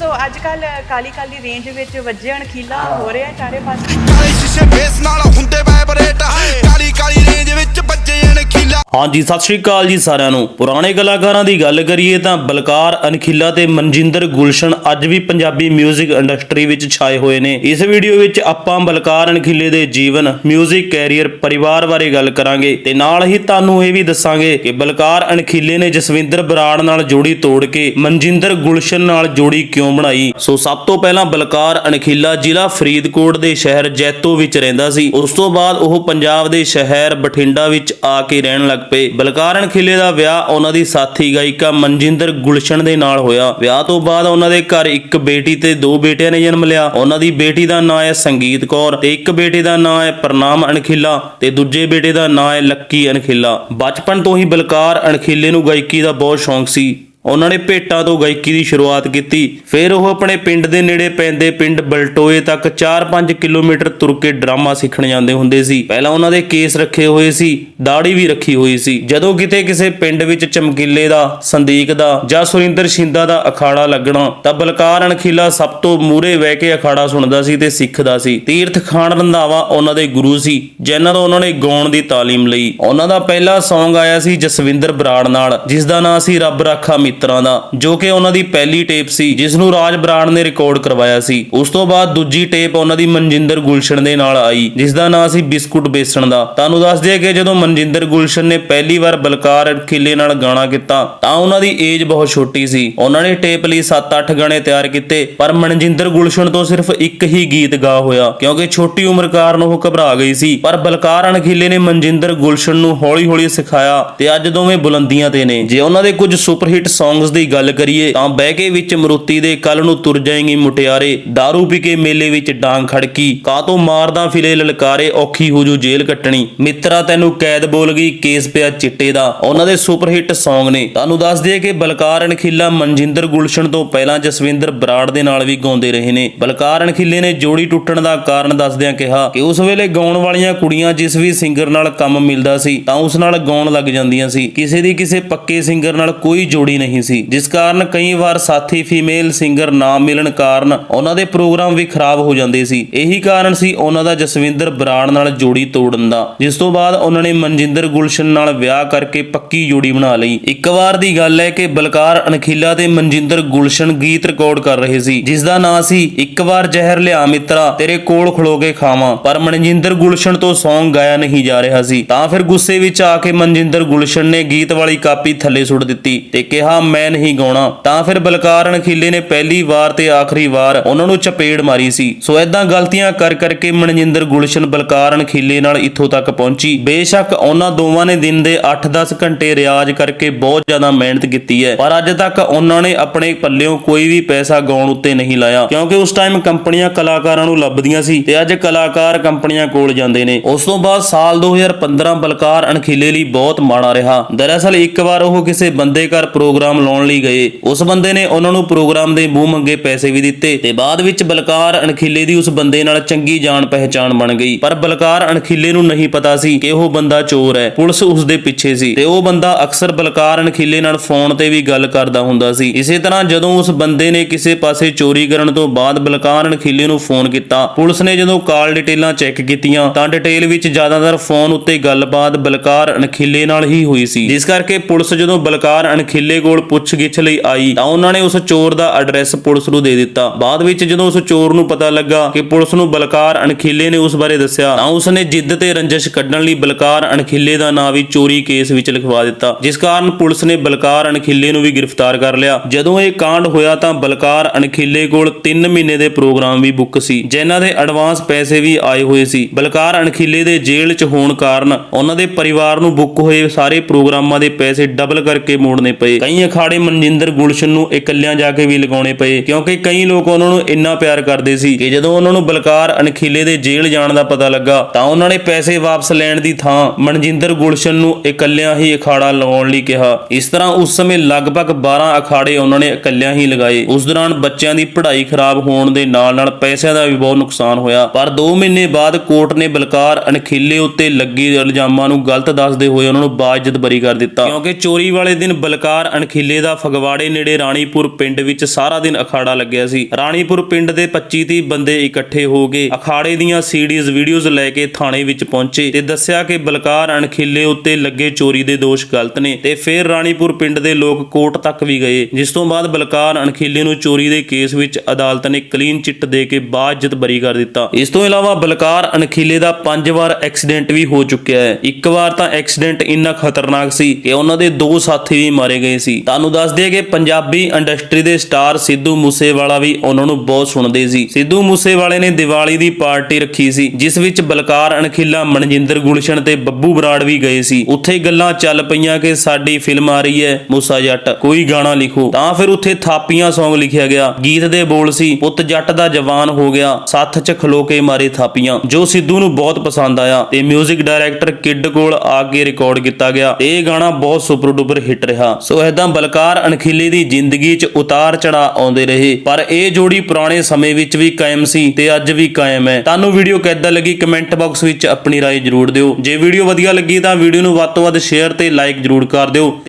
ਸੋ ਅੱਜ ਕੱਲ ਕਾਲੀ ਕਾਲੀ ਰੇਂਜ ਵਿੱਚ ਵੱਜੇ ਅਣਖੀਲਾ ਹੋ। ਰਿਹਾ ਚਾਰੇ ਪਾਸੇ। ਕਾਲੇ ਸ਼ੀਸ਼ੇ ਬੇਸ ਨਾਲ ਹੁੰਦੇ ਵਾਈਬਰੇਟ ਕਾਲੀ ਕਾਲੀ ਰੇਂਜ ਵਿੱਚ ਵੱਜੇ ਅਣਖੀਲਾ ਹਾਂਜੀ ਸਤਿ ਸ਼੍ਰੀ ਅਕਾਲ ਜੀ ਸਾਰਿਆਂ ਨੂੰ ਪੁਰਾਣੇ ਕਲਾਕਾਰਾਂ ਦੀ ਗੱਲ ਕਰੀਏ ਤਾਂ ਬਲਕਾਰ ਅਨਖੀਲਾ ਤੇ ਮਨਜਿੰਦਰ ਗੁਲਸ਼ਨ ਅੱਜ ਵੀ ਪੰਜਾਬੀ 뮤직 ਇੰਡਸਟਰੀ ਵਿੱਚ ਛਾਏ ਹੋਏ ਨੇ ਇਸ ਵੀਡੀਓ ਵਿੱਚ ਆਪਾਂ ਬਲਕਾਰ ਅਨਖੀਲੇ ਦੇ ਜੀਵਨ 뮤직 ਕੈਰੀਅਰ ਪਰਿਵਾਰ ਬਾਰੇ ਗੱਲ ਕਰਾਂਗੇ ਤੇ ਨਾਲ ਹੀ ਤੁਹਾਨੂੰ ਇਹ ਵੀ ਦੱਸਾਂਗੇ ਕਿ ਬਲਕਾਰ ਅਨਖੀਲੇ ਨੇ ਜਸਵਿੰਦਰ ਬਰਾੜ ਨਾਲ ਜੋੜੀ ਤੋੜ ਕੇ ਮਨਜਿੰਦਰ ਗੁਲਸ਼ਨ ਨਾਲ ਜੋੜੀ ਕਿਉਂ ਬਣਾਈ ਸੋ ਸਭ ਤੋਂ ਪਹਿਲਾਂ ਬਲਕਾਰ ਅਨਖੀਲਾ ਜ਼ਿਲ੍ਹਾ ਫਰੀਦਕੋਟ ਦੇ ਸ਼ਹਿਰ ਜੈਤੋ ਵਿੱਚ ਰਹਿੰਦਾ ਸੀ ਉਸ ਤੋਂ ਬਾਅਦ ਉਹ ਪੰਜਾਬ ਦੇ ਸ਼ਹਿਰ ਬਠਿੰਡਾ ਵਿੱਚ ਆ ਕੇ ਰਹਿਣ ਲੱਗ ਪਏ ਬਲਕਾਰ ਅਣਖੀਲੇ ਦਾ ਵਿਆਹ ਉਹਨਾਂ ਦੀ ਸਾਥੀ ਗਾਇਕਾ ਮਨਜਿੰਦਰ ਗੁਲਸ਼ਨ ਦੇ ਨਾਲ ਹੋਇਆ। ਵਿਆਹ ਤੋਂ ਬਾਅਦ ਉਹਨਾਂ ਦੇ ਘਰ ਇੱਕ ਬੇਟੀ ਤੇ ਦੋ ਬੇਟਿਆਂ ਨੇ ਜਨਮ ਲਿਆ। ਉਹਨਾਂ ਦੀ ਬੇਟੀ ਦਾ ਨਾਂ ਹੈ ਸੰਗੀਤ ਕੌਰ ਤੇ ਇੱਕ ਬੇਟੇ ਦਾ ਨਾਂ ਹੈ ਪ੍ਰਨਾਮ ਅਣਖੀਲਾ ਤੇ ਦੂਜੇ ਬੇਟੇ ਦਾ ਨਾਂ ਹੈ ਲੱਕੀ ਅਣਖੀਲਾ। ਬਚਪਨ ਤੋਂ ਹੀ ਬਲਕਾਰ ਅਣਖੀਲੇ ਨੂੰ ਗਾਇਕੀ ਦਾ ਬਹੁਤ ਸ਼ੌਂਕ ਸੀ। ਉਹਨਾਂ ਨੇ ਭੇਟਾਂ ਤੋਂ ਗਾਇਕੀ ਦੀ ਸ਼ੁਰੂਆਤ ਕੀਤੀ। ਫਿਰ ਉਹ ਆਪਣੇ ਪਿੰਡ ਦੇ ਨੇੜੇ ਪੈਂਦੇ ਪਿੰਡ ਬਲਟੋਏ ਤੱਕ 4-5 ਕਿਲੋਮੀਟਰ ਤੁਰ ਕੇ ਡਰਾਮਾ ਸਿੱਖਣ ਜਾਂਦੇ ਹੁੰਦੇ ਸੀ। ਪਹਿਲਾਂ ਉਹਨਾਂ ਦੇ ਕੇਸ ਰੱਖੇ ਹੋਏ ਸੀ ਦਾੜੀ ਵੀ ਰੱਖੀ ਹੋਈ ਸੀ। ਜਦੋਂ ਕਿਤੇ ਕਿਸੇ ਪਿੰਡ ਵਿੱਚ ਚਮਕੀਲੇ ਦਾ, ਸੰਦੀਕ ਦਾ ਜਾਂ ਸੁਰਿੰਦਰ ਸ਼ਿੰਦਾ ਦਾ ਅਖਾੜਾ ਲੱਗਣਾ, ਤਾਂ ਬਲਕਾਰ ਅਣਖੀਲਾ ਸਭ ਤੋਂ ਮੂਹਰੇ ਬਹਿ ਕੇ ਅਖਾੜਾ ਸੁਣਦਾ ਸੀ ਤੇ ਸਿੱਖਦਾ ਸੀ। ਤੀਰਥ ਖਾਨ ਰੰਧਾਵਾ ਉਹਨਾਂ ਦੇ ਗੁਰੂ ਸੀ, ਜਿਨ੍ਹਾਂ ਤੋਂ ਉਹਨਾਂ ਨੇ ਗਾਉਣ ਦੀ ਤਾਲੀਮ ਲਈ। ਉਹਨਾਂ ਦਾ ਪਹਿਲਾ ਸੌਂਗ ਆਇਆ ਸੀ ਜਸਵਿੰਦਰ ਬਰਾੜ ਨਾਲ ਜਿਸ ਦਾ ਨਾਂ ਸੀ ਰੱਬ ਰਾਖਾ ਮਿੱਤਰਾਂ ਦਾ, ਜੋ ਕਿ ਉਹਨਾਂ ਦੀ ਪਹਿਲੀ ਟੇਪ ਸੀ ਜਿਸ ਨੂੰ ਰਾਜ ਬਰਾੜ ਨੇ ਰਿਕਾਰਡ ਕਰਵਾਇਆ ਸੀ। ਉਸ ਤੋਂ ਬਾਅਦ ਦੂਜੀ ਟੇਪ ਉਹਨਾਂ ਦੀ ਮਨਜਿੰਦਰ ਗੁਲਸ਼ਨ ਦੇ ਨਾਲ ਆਈ, ਜਿਸ ਦਾ ਨਾਂ ਸੀ ਬਿਸਕੁਟ ਬੇਸਣ ਦਾ। ਤੁਹਾਨੂੰ ਦੱਸ ਦਈਏ ਕਿ ਜਦੋਂ ਮਨਜਿੰਦਰ ਗੁਲਸ਼ਨ ਨੇ ਪਹਿਲੀ ਵਾਰ ਬਲਕਾਰ ਖਿੱਲੇ ਨਾਲ ਗਾਣਾ ਕੀਤਾ, ਤਾਂ ਉਹਨਾਂ ਦੀ ਏਜ ਬਹੁਤ ਛੋਟੀ ਸੀ। ਉਹਨਾਂ ਨੇ ਟੇਪ ਲਈ 7-8 ਗਾਣੇ ਤਿਆਰ ਕੀਤੇ, ਪਰ ਮਨਜਿੰਦਰ ਗੁਲਸ਼ਨ ਤੋਂ ਸਿਰਫ ਇੱਕ ਹੀ ਗੀਤ ਗਾ ਹੋਇਆ, ਕਿਉਂਕਿ ਛੋਟੀ ਉਮਰ ਕਾਰਨ ਉਹ ਘਬਰਾ ਗਈ ਸੀ। ਪਰ ਬਲਕਾਰ ਅਣਖੀਲੇ ਨੇ ਮਨਜਿੰਦਰ ਗੁਲਸ਼ਨ ਨੂੰ ਹੌਲੀ-ਹੌਲੀ ਸਿਖਾਇਆ, ਤੇ ਅੱਜ ਦੋਵੇਂ ਬੁਲੰਦੀਆਂ ਤੇ ਨੇ। ਜੇ ਉਹਨਾਂ ਦੇ ਕੁਝ ਸੁਪਰਹਿੱਟ ਸੌਂਗਸ ਦੀ ਗੱਲ ਕਰੀਏ, ਤਾਂ ਬਹਿ ਕੇ ਵਿੱਚ ਮਰੂਤੀ ਦੇ ਕੱਲ ਨੂੰ ਤੁਰ ਜਾਏਗੀ ਮੁਟਿਆਰੇ। दारू ਪੀ ਕੇ ਮੇਲੇ ਵਿੱਚ ਡਾਂਗ ਖੜਕੀ। ਕਾਤੋਂ ਮਾਰਦਾ ਫਿਰੇ ਲਲਕਾਰੇ, ਔਖੀ ਹੋ ਜੂ ਜੇਲ੍ਹ ਕੱਟਣੀ। ਮਿੱਤਰਾ ਤੈਨੂੰ ਕੈਦ ਬੋਲ ਗਈ, ਕੇਸ ਪਿਆ ਚਿੱਟੇ ਦਾ। ਉਹਨਾਂ ਦੇ ਸੁਪਰ ਹਿੱਟ ਸੌਂਗ ਨੇ। ਤੁਹਾਨੂੰ ਦੱਸ ਦਈਏ ਕਿ ਬਲਕਾਰ ਅਣਖੀਲਾ ਮਨਜਿੰਦਰ ਗੁਲਸ਼ਨ ਤੋਂ ਪਹਿਲਾਂ ਜਸਵਿੰਦਰ ਬਰਾੜ ਦੇ ਨਾਲ ਵੀ ਗਾਉਂਦੇ ਰਹੇ ਨੇ। ਬਲਕਾਰ ਅਣਖੀਲੇ ਨੇ ਜੋੜੀ ਟੁੱਟਣ ਦਾ ਕਾਰਨ ਦੱਸਦਿਆਂ ਕਿਹਾ ਕਿ ਉਸ ਵੇਲੇ ਗਾਉਣ ਵਾਲੀਆਂ ਕੁੜੀਆਂ ਜਿਸ ਵੀ ਸਿੰਗਰ ਨਾਲ ਕੰਮ ਮਿਲਦਾ ਸੀ, ਤਾਂ ਉਸ ਨਾਲ ਗਾਉਣ ਲੱਗ ਜਾਂਦੀਆਂ ਸੀ। ਕਿਸੇ ਦੀ ਕਿਸੇ ਪੱਕੇ ਸਿੰਗਰ ਨਾਲ ਕੋਈ ਜੋੜੀ ਨਹੀਂ ਸੀ। ਜਿਸ ਕਾਰਨ ਕਈ ਵਾਰ ਸਾਥੀ ਫੀਮੇਲ ਸਿੰਗਰ ਨਾ ਮਿਲਣ ਕਾਰਨ ਉਹਨਾਂ ਦੇ ਪ੍ਰੋਗਰਾਮ ਵੀ ਖਰਾਬ ਹੋ ਜਾਂਦੇ ਸੀ। ਇਹੀ ਕਾਰਨ ਸੀ ਉਹਨਾਂ ਦਾ ਜਸਵਿੰਦਰ ਬਰਾੜ ਨਾਲ ਜੋੜੀ ਤੋੜਨ ਦਾ। ਜਿਸ ਤੋਂ ਬਾਅਦ ਉਹਨਾਂ ਨੇ ਮਨਜਿੰਦਰ ਗੁਲਸ਼ਨ ਨਾਲ ਵਿਆਹ ਕਰਕੇ ਪੱਕੀ ਜੋੜੀ ਬਣਾ ਲਈ। ਇੱਕ ਵਾਰ ਦੀ ਗੱਲ ਹੈ ਕਿ ਬਲਕਾਰ ਅਣਖੀਲਾ ਤੇ ਮਨਜਿੰਦਰ ਗੁਲਸ਼ਨ ਗੀਤ ਰਿਕਾਰਡ ਕਰ ਰਹੇ ਸੀ। ਜਿਸ ਦਾ ਨਾਂ ਸੀ, ਇੱਕ ਵਾਰ ਜ਼ਹਿਰ ਲਿਆ ਮਿੱਤਰਾ, ਤੇਰੇ ਕੋਲ ਖਲੋ ਕੇ ਖਾਵਾਂ। ਪਰ ਮਨਜਿੰਦਰ ਗੁਲਸ਼ਨ ਤੋਂ Song ਗਾਇਆ ਨਹੀਂ ਜਾ ਰਿਹਾ ਸੀ। ਤਾਂ ਫਿਰ ਗੁੱਸੇ ਵਿੱਚ ਆ ਕੇ ਮਨਜਿੰਦਰ ਗੁਲਸ਼ਨ ਨੇ ਗੀਤ ਵਾਲੀ ਕਾਪੀ ਥੱਲੇ ਸੁੱਟ ਦਿੱਤੀ ਤੇ ਕਿਹਾ ਮੈਂ ਨਹੀਂ ਗਾਉਣਾ। ਤਾਂ ਫਿਰ ਬਲਕਾਰ ਅਣਖੀਲੇ ਨੇ ਪਹਿਲੀ ਵਾਰ ਤੇ ਆਖਰੀ ਵਾਰ ਉਹਨਾਂ ਨੂੰ ਚਪੇੜ ਮਾਰੀ ਸੀ। ਸੋ ਐਦਾਂ ਗਲਤੀਆਂ ਕਰ ਕਰਕੇ ਮਨਜਿੰਦਰ ਗੁਲਸ਼ਨ ਬਲਕਾਰ ਅਣਖੀਲੇ ਨਾਲ ਇੱਥੋਂ ਤੱਕ ਪਹੁੰਚੀ। ਬੇਸ਼ੱਕ ਉਹਨਾਂ ਦੋਵਾਂ ਨੇ ਦਿਨ ਦੇ 8-10 ਘੰਟੇ ਰਿਆਜ਼ ਕਰਕੇ ਬਹੁਤ ਜ਼ਿਆਦਾ ਮਿਹਨਤ ਕੀਤੀ ਹੈ। ਪਰ ਅੱਜ ਤੱਕ ਉਹਨਾਂ ਨੇ ਆਪਣੇ ਪੱਲਿਓਂ ਕੋਈ ਵੀ ਪੈਸਾ ਗਾਉਣ ਉੱਤੇ ਨਹੀਂ ਲਾਇਆ। ਕਿਉਂਕਿ ਉਸ ਟਾਈਮ ਕੰਪਨੀਆਂ ਕਲਾਕਾਰਾਂ ਨੂੰ ਲੱਭਦੀਆਂ ਸੀ ਤੇ ਅੱਜ ਕਲਾਕਾਰ ਕੰਪਨੀਆਂ ਕੋਲ ਜਾਂਦੇ ਨੇ। ਉਸ ਤੋਂ ਬਾਅਦ ਸਾਲ 2015 ਬਲਕਾਰ ਅਣਖੀਲੇ ਲਈ ਬਹੁਤ ਮਾੜਾ ਰਿਹਾ। ਦਰਅਸਲ ਇੱਕ ਵਾਰ ਉਹ ਕਿਸੇ ਬੰਦੇ ਘਰ ਪ੍ਰੋਗਰਾਮ ਲਾਉਣ ਲਈ ਗਏ। ਉਸ ਬੰਦੇ ਨੇ ਉਹਨਾਂ ਨੂੰ ਪ੍ਰੋਗਰਾਮ ਦੇ ਮੂੰਹ ਮੰਗੇ ਪੈਸੇ ਵੀ ਦਿੱਤੇ ਤੇ ਬਾਅਦ ਵਿੱਚ ਬਲਕਾਰ ਅਣਖੀਲੇ ਦੀ ਉਸ ਬੰਦੇ ਨਾਲ ਚੰਗੀ ਜਾਣ ਪਹਿਚਾਣ ਬਣ ਗਈ। ਪਰ ਬਲਕਾਰ ਅਣਖੀਲੇ ਨੂੰ ਨਹੀਂ ਪਤਾ ਸੀ ਕਿ ਉਹ ਬੰਦਾ ਚੋਰ ਹੈ। ਪੁਲਿਸ ਉਸ ਦੇ ਪਿੱਛੇ ਸੀ ਤੇ ਉਹ ਬੰਦਾ ਅਕਸਰ ਬਲਕਾਰ ਅਣਖੀਲੇ ਨਾਲ ਫੋਨ ਤੇ ਵੀ ਗੱਲ ਕਰਦਾ ਹੁੰਦਾ ਸੀ। ਇਸੇ ਤਰ੍ਹਾਂ ਜਦੋਂ ਉਸ ਬੰਦੇ ਨੇ ਕਿਸੇ ਪਾਸੇ ਚੋਰੀ ਕਰਨ ਤੋਂ ਬਾਅਦ ਬਲਕਾਰ ਅਣਖੀਲੇ ਨੂੰ ਫੋਨ ਕੀਤਾ, ਪੁਲਿਸ ਨੇ ਜਦੋਂ ਕਾਲ ਡਿਟੇਲਾਂ ਚੈੱਕ ਕੀਤੀਆਂ, ਤਾਂ ਡਿਟੇਲ ਵਿੱਚ ਜ਼ਿਆਦਾਤਰ ਫੋਨ ਉੱਤੇ ਗੱਲਬਾਤ ਬਲਕਾਰ ਅਣਖੀਲੇ ਨਾਲ ਹੀ ਹੋਈ ਸੀ। ਜਿਸ ਕਰਕੇ ਪੁਲਿਸ ਜਦੋਂ ਬਲਕਾਰ ਅਣਖੀਲੇ ਕੋਲ ਪੁੱਛਗਿੱਛ ਲਈ ਆਈ ਤਾਂ ਉਹਨਾਂ ਨੇ ਉਸ ਚੋਰ ਦਾ ਐਡਰੈਸ ਪੁਲਿਸ ਨੂੰ ਦੇ ਦਿੱਤਾ। ਬਾਅਦ ਵਿੱਚ ਜਦੋਂ ਉਸ ਚੋਰ ਨੂੰ ਪਤਾ ਲੱਗਾ ਕਿ ਪੁਲਿਸ ਨੂੰ ਬਲਕਾਰ ਅਣਖੀਲੇ ਨੇ ਉਸ ਬਾਰੇ ਦੱਸਿਆ, ਤਾਂ ਉਸ ਨੇ ਜਿੱਦ ਤੇ ਰੰਜਿਸ਼ ਕੱਢਣ ਲਈ ਬਲਕਾਰ ਅਣਖੀਲੇ ਦਾ ਨਾਂ ਵੀ ਚੋਰੀ ਕੇਸ ਵਿੱਚ ਲਿਖਵਾ ਦਿੱਤਾ, ਜਿਸ ਕਾਰਨ ਪੁਲਿਸ ਨੇ ਬਲਕਾਰ ਅਣਖੀਲੇ ਨੂੰ ਵੀ ਗ੍ਰਿਫਤਾਰ ਕਰ ਲਿਆ। ਜਦੋਂ ਇਹ ਕਾਂਡ ਹੋਇਆ ਤਾਂ ਬਲਕਾਰ ਅਣਖੀਲੇ ਕੋਲ 3 ਮਹੀਨੇ ਦੇ ਪ੍ਰੋਗਰਾਮ ਵੀ ਬੁੱਕ ਸੀ, ਜਿਨ੍ਹਾਂ ਦੇ ਐਡਵਾਂਸ ਪੈਸੇ ਵੀ ਆਏ ਹੋਏ ਸੀ। ਬਲਕਾਰ ਅਣਖੀਲੇ ਦੇ ਜੇਲ੍ਹ 'ਚ ਹੋਣ ਕਾਰਨ ਉਹਨਾਂ ਦੇ ਪਰਿਵਾਰ ਨੂੰ ਬੁੱਕ ਹੋਏ ਸਾਰੇ ਪ੍ਰੋਗਰਾਮਾਂ ਦੇ ਪੈਸੇ ਡਬਲ ਕਰਕੇ ਮੋੜਨੇ ਪਏ। ਕਈ ਅਖਾੜੇ ਮਨਜਿੰਦਰ ਗੁਲਸ਼ਨ ਨੂੰ ਇਕੱਲਿਆਂ ਜਾ ਕੇ ਵੀ ਲਗਾਉਣੇ ਪਏ, ਕਿਉਂਕਿ ਕਈ ਲੋਕ ਉਹਨਾਂ ਨੂੰ ਇੰਨਾ ਪਿਆਰ ਕਰਦੇ ਸੀ ਕਿ ਜਦੋਂ ਉਹਨਾਂ ਨੂੰ ਬਲਕਾਰ ਅਣਖੀਲੇ ਦੇ ਜੇਲ੍ਹ ਜਾਣ ਦਾ ਪਤਾ ਲੱਗਾ, ਤਾਂ ਉਹਨਾਂ ਨੇ ਪੈਸੇ ਵਾਪਸ ਲੈਣ ਦੀ ਥਾਂ ਮਨਜਿੰਦਰ ਗੁਲਸ਼ਨ ਨੂੰ ਇਕੱਲਿਆਂ ਹੀ ਅਖਾੜਾ ਲਗਾਉਣ ਲਈ ਕਿਹਾ। ਇਸ ਤਰ੍ਹਾਂ ਉਸ ਸਮੇਂ ਲਗਭਗ 12 ਅਖਾੜੇ ਉਹਨਾਂ ਨੇ ਇਕੱਲਿਆਂ ਹੀ ਲਗਾਏ। ਉਸ ਦੌਰਾਨ ਬੱਚਿਆਂ ਦੀ ਪੜ੍ਹਾਈ ਖਰਾਬ ਹੋਣ ਦੇ ਨਾਲ ਨਾਲ ਪੈਸਿਆਂ ਦਾ ਵੀ ਬਹੁਤ ਨੁਕਸਾਨ ਹੋਇਆ। ਪਰ 2 ਮਹੀਨੇ ਬਾਅਦ ਕੋਰਟ ਨੇ ਬਲਕਾਰ ਅਣਖੀਲੇ ਉੱਤੇ ਲੱਗੇ ਇਲਜ਼ਾਮਾਂ ਨੂੰ ਗਲਤ ਦੱਸਦੇ ਹੋਏ ਉਹਨਾਂ ਨੂੰ ਬਾਇਜ਼ਤ ਬਰੀ ਕਰ ਦਿੱਤਾ, ਕਿਉਂਕਿ ਚੋਰੀ ਵਾਲੇ ਦਿਨ ਬਲਕਾਰ ਅਣਖੀਲੇ ਅਣਖੀਲੇ ਦਾ ਫਗਵਾੜੇ ਨੇੜੇ ਰਾਣੀਪੁਰ ਪਿੰਡ ਵਿੱਚ ਸਾਰਾ ਦਿਨ ਅਖਾੜਾ ਲੱਗਿਆ ਸੀ। ਰਾਣੀਪੁਰ ਪਿੰਡ ਦੇ 25-30 ਬੰਦੇ ਇਕੱਠੇ ਹੋ ਗਏ। ਅਖਾੜੇ ਦੀਆਂ ਸੀਡੀਜ਼ ਵੀਡੀਓਜ਼ ਲੈ ਕੇ ਥਾਣੇ ਵਿੱਚ ਪਹੁੰਚੇ ਤੇ ਦੱਸਿਆ ਕਿ ਬਲਕਾਰ ਅਣਖੀਲੇ ਉੱਤੇ ਲੱਗੇ ਚੋਰੀ ਦੇ ਦੋਸ਼ ਗਲਤ ਨੇ ਤੇ ਫਿਰ ਰਾਣੀਪੁਰ ਪਿੰਡ ਦੇ ਲੋਕ ਕੋਰਟ ਤੱਕ ਵੀ ਗਏ, ਜਿਸ ਤੋਂ ਬਾਅਦ ਬਲਕਾਰ ਅਣਖੀਲੇ ਨੂੰ ਚੋਰੀ ਦੇ ਕੇਸ ਵਿੱਚ ਅਦਾਲਤ ਨੇ ਕਲੀਨ ਚਿੱਟ ਦੇ ਕੇ ਬਾਅਦ ਬਰੀ ਕਰ ਦਿੱਤਾ। ਇਸ ਤੋਂ ਇਲਾਵਾ ਬਲਕਾਰ ਅਣਖੀਲੇ ਦਾ ਪੰਜ ਵਾਰ ਐਕਸੀਡੈਂਟ ਵੀ ਹੋ ਚੁੱਕਿਆ ਹੈ। ਇੱਕ ਵਾਰ ਤਾਂ ਐਕਸੀਡੈਂਟ ਇੰਨਾ ਖਤਰਨਾਕ ਸੀ ਕਿ ਉਹਨਾਂ ਦੇ ਦੋ ਸਾਥੀ ਵੀ ਮਾਰੇ ਗਏ ਸੀ। ਤੁਹਾਨੂੰ ਦੱਸ ਦਈਏ ਕਿ ਪੰਜਾਬੀ ਇੰਡਸਟਰੀ ਦੇ ਸਟਾਰ ਸਿੱਧੂ ਮੂਸੇਵਾਲਾ ਵੀ ਉਹਨਾਂ ਨੂੰ ਬਹੁਤ ਸੁਣਦੇ ਸੀ। ਸਿੱਧੂ ਮੂਸੇਵਾਲੇ ਨੇ ਦੀਵਾਲੀ ਦੀ ਪਾਰਟੀ ਰੱਖੀ ਸੀ, ਜਿਸ ਵਿੱਚ ਬਲਕਾਰ, ਅਣਖੀਲਾ, ਮਨਜਿੰਦਰ ਗੁਲਸ਼ਨ ਤੇ ਬੱਬੂ ਬਰਾੜ ਵੀ ਗਏ ਸੀ। ਉੱਥੇ ਗੱਲਾਂ ਚੱਲ ਪਈਆਂ ਕਿ ਸਾਡੀ ਫਿਲਮ ਆ ਰਹੀ ਹੈ ਮੂਸਾ ਜੱਟ, ਕੋਈ ਗਾਣਾ ਲਿਖੋ। ਤਾਂ ਫਿਰ ਉੱਥੇ ਥਾਪੀਆਂ Song ਲਿਖਿਆ ਗਿਆ। ਗੀਤ ਦੇ ਬੋਲ ਸੀ, ਪੁੱਤ ਜੱਟ ਦਾ ਜਵਾਨ ਹੋ ਗਿਆ, ਸੱਥ 'ਚ ਖਲੋ ਕੇ ਮਾਰੇ ਥਾਪੀਆਂ ਜੋ ਸਿੱਧੂ ਨੂੰ ਬਹੁਤ ਪਸੰਦ ਆਇਆ। ਤੇ 뮤직 ਡਾਇਰੈਕਟਰ ਕਿੱਡ ਕੋਲ ਆ ਕੇ ਰਿਕਾਰਡ ਕੀਤਾ ਗਿਆ। ਇਹ ਗਾਣਾ ਬਹੁਤ ਸੁਪਰ ਡੁਪਰ ਹਿੱਟ ਰਿਹਾ। ਸੋ ਐਦਾਂ ਬਲਕਾਰ ਅਣਖੀਲੇ ਦੀ ਜ਼ਿੰਦਗੀ 'ਚ ਉਤਾਰ ਚੜਾ ਆਉਂਦੇ ਰਹੇ ਪਰ ਇਹ ਜੋੜੀ ਪੁਰਾਣੇ ਸਮੇਂ ਵਿੱਚ ਵੀ ਕਾਇਮ ਸੀ ਤੇ ਅੱਜ ਵੀ ਕਾਇਮ ਹੈ ਤੁਹਾਨੂੰ ਵੀਡੀਓ ਕਿੱਦਾਂ ਲੱਗੀ ਕਮੈਂਟ ਬਾਕਸ ਵਿੱਚ ਆਪਣੀ رائے ਜਰੂਰ ਦਿਓ ਜੇ ਵੀਡੀਓ ਵਧੀਆ ਲੱਗੀ ਤਾਂ ਵੀਡੀਓ ਨੂੰ ਵੱਧ ਤੋਂ ਵੱਧ ਸ਼ੇਅਰ ਤੇ ਲਾਈਕ ਜਰੂਰ ਕਰ ਦਿਓ